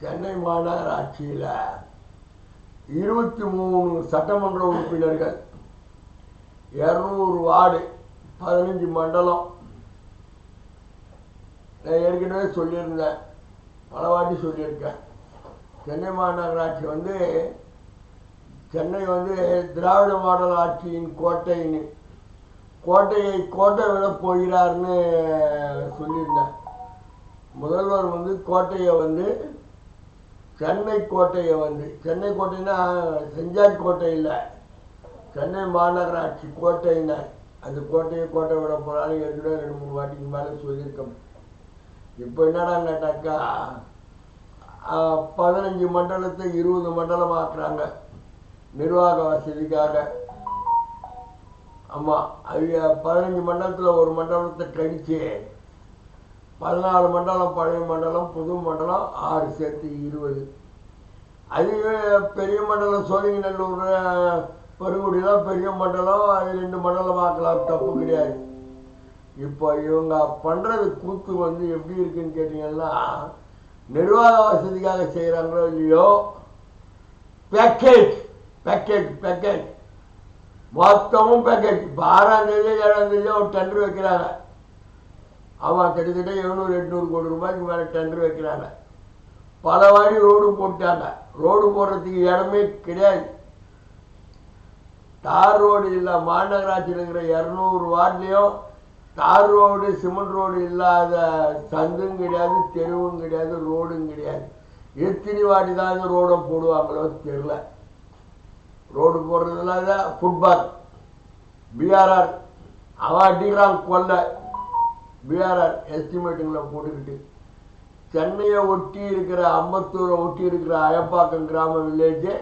சென்னை மாநகராட்சியில் இருபத்தி மூணு சட்டமன்ற உறுப்பினர்கள் இரநூறு வார்டு பதினஞ்சு மண்டலம். நான் ஏற்கனவே சொல்லியிருந்தேன் பல வாட்டி சொல்லியிருக்கேன். சென்னை மாநகராட்சி வந்து சென்னை வந்து திராவிட மாடல் ஆட்சியின் கோட்டைன்னு கோட்டையை கோட்டை விட போகிறார்னு சொல்லியிருந்தேன். முதல்வர் வந்து கோட்டையை வந்து சென்னை கோட்டையை வந்து சென்னை கோட்டைன்னா செஞ்சாட் கோட்டை இல்லை. சென்னை மாநகராட்சி கோட்டைன்னு அந்த கோட்டையை கோட்டை விட போனாலும் ஏற்கனவே ரெண்டு மூணு வாட்டிக்கு மேலே சொல்லியிருக்கோம். இப்போ என்னடா கேட்டாக்கா பதினஞ்சு மண்டலத்தை இருபது மண்டலம் ஆக்குறாங்க நிர்வாக வசதிக்காக. ஆமாம் அது பதினஞ்சு மண்டலத்தில் ஒரு மண்டலத்தை கழித்து பதினாலு மண்டலம் பழைய மண்டலம் புது மண்டலம் ஆறு சேர்த்து இருபது. அதுவே பெரிய மண்டலம் சோழிங்கநல்லூர் பெருங்குடி தான் பெரிய மண்டலம் அது ரெண்டு மண்டலம் ஆக்கலாம் தப்பு கிடையாது. இப்போ இவங்க பண்ணுறது கூத்து வந்து எப்படி இருக்குன்னு கேட்டிங்கன்னா நிர்வாக வசதிக்காக செய்கிறாங்களோ இல்லையோ பேக்கேஜ் பேக்கேஜ் பேக்கேஜ் மொத்தமும் பேக்கேஜ் இப்போ ஆறாம் தேதி ஏழாம் தேதியோ ஒரு டெண்டர் வைக்கிறாங்க. ஆமாம் கிட்டத்தட்ட எழுநூறு எட்நூறு கோடி ரூபாய்க்கு மேலே டெண்டர் வைக்கிறாங்க. பல வாடி ரோடு போட்டாங்க. ரோடு போடுறதுக்கு இடமே கிடையாது. தார் ரோடு இல்லை மாநகராட்சியில் இருக்கிற இரநூறு வார்ட்லேயும் தார் ரோடு சிமெண்ட் ரோடு இல்லாத சந்தும் கிடையாது தெருவும் கிடையாது ரோடும் கிடையாது. எத்தனை வாட்டி தான் இந்த ரோடை போடுவாங்களோ தெரில ரோடு போடுறதுனால ஃபுட்பால் பிஆர்ஆர் அவன் அடிக்கிறான் கொல்லை. பிஆர்ஆர் எஸ்டிமேட்டுங்களை போட்டுக்கிட்டு சென்னையை ஒட்டி இருக்கிற அம்பத்தூரை ஒட்டி இருக்கிற அயப்பாக்கம் கிராம வில்லேஜு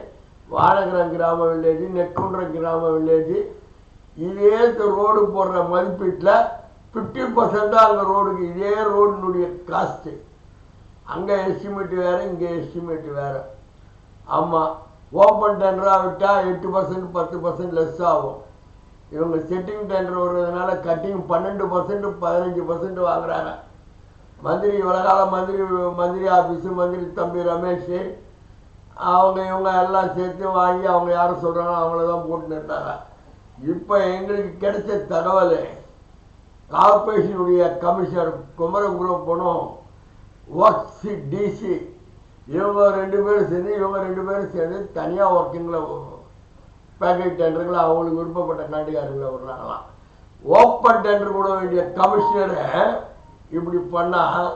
வாழகிரம் கிராம வில்லேஜ் நெக்குன்றம் கிராம வில்லேஜ் இதே இந்த ரோடு போடுற மதிப்பீட்டில் ஃபிஃப்டி பர்சன்டாக அங்கே ரோடுக்கு இதே ரோடினுடைய காஸ்ட்டு அங்கே எஸ்டிமேட் வேறு இங்கே எஸ்டிமேட் வேறு. ஆமாம் ஓப்பன் டெண்டராக விட்டால் எட்டு பர்சன்ட் பத்து பர்சன்ட் லெஸ் ஆகும். இவங்க செட்டிங் டெண்டர் வர்றதுனால கட்டிங் பன்னெண்டு பர்சன்ட் பதினஞ்சு பர்சன்ட் வாங்குறாங்க. மந்திரி இவ்வளோ மந்திரி மந்திரி ஆஃபீஸு மந்திரி தம்பி ரமேஷ். அவங்க இவங்க எல்லாம் சேர்த்து வாங்கி அவங்க யாரும் சொல்கிறாங்களோ அவங்கள தான் போட்டு நிறுத்தாங்க. இப்போ எங்களுக்கு கிடைச்ச தகவல் கார்பரேஷனுடைய கமிஷனர் குமரகுரம் போனோம். ஒர்க்ஸி டிசி இவங்க ரெண்டு பேரும் சேர்ந்து இவங்க ரெண்டு பேரும் சேர்ந்து தனியாக ஒர்க்கிங்கில் பேக்கேஜ் டெண்டருங்களை அவங்களுக்கு விருப்பப்பட்ட காண்டிகாரங்களை விடுறாங்களாம். ஓப்பன் டெண்டர் கூட வேண்டிய கமிஷனரை இப்படி பண்ணால்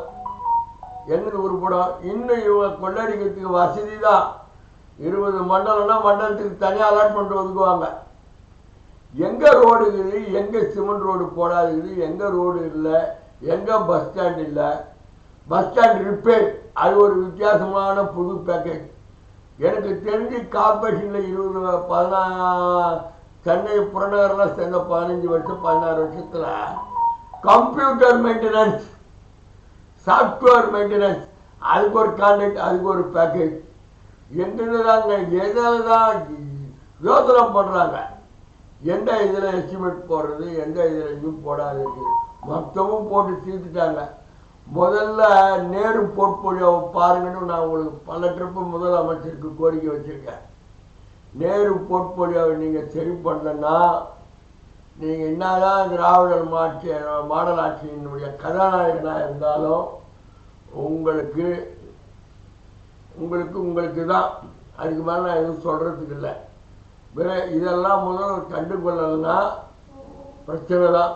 எங்களுக்கு உருப்படும்? இன்னும் இவங்க கொள்ளடிக்கிறதுக்கு வசதி தான் இருபது மண்டலம்னா மண்டலத்துக்கு தனியாக அலாட்மெண்ட் ஒதுக்குவாங்க. எங்கே ரோடு இருக்குது? எங்கே சிமெண்ட் ரோடு போடாதுக்குது எங்கே ரோடு இல்லை. எங்கே பஸ் ஸ்டாண்ட் இல்லை. பஸ் ஸ்டாண்ட் ரிப்பேர் அது ஒரு வித்தியாசமான புது பேக்கேஜ் எனக்கு தெரிஞ்சு கார்பரேஷனில் இருபது பதினா சென்னை புறநகரில் சேர்ந்த பதினஞ்சு வருஷம் பதினாறு வருஷத்தில் கம்ப்யூட்டர் மெயின்டெனன்ஸ் சாஃப்ட்வேர் மெயின்டெனன்ஸ் அதுக்கு ஒரு கான்ட்ராக்ட் அதுக்கு ஒரு பேக்கேஜ் எங்கிருந்து தாங்க எதில் தான் யோசனை பண்ணுறாங்க எந்த இதில் எஸ்டிமேட் போடுறது எந்த இதில் இன்னும் போடாது மொத்தமும் போட்டு தீர்த்துட்டாங்க. முதல்ல நேரு போர்ட்போலியோவை பாருங்கன்னு நான் உங்களுக்கு பல ட்ரிப்பு முதலமைச்சருக்கு கோரிக்கை வச்சுருக்கேன். நேரு போர்ட்போலியோவை நீங்கள் சரி பண்ணலன்னா நீங்கள் என்னதான் திராவிடர் மாட்சி மாடல் ஆட்சியினுடைய கதாநாயகனாக இருந்தாலும் உங்களுக்கு உங்களுக்கு உங்களுக்கு தான். அதுக்கு மேலே நான் எதுவும் சொல்கிறதுக்கு இல்லை. இதெல்லாம் முதல்வர் கண்டுகொள்ளலைன்னா பிரச்சனை தான்.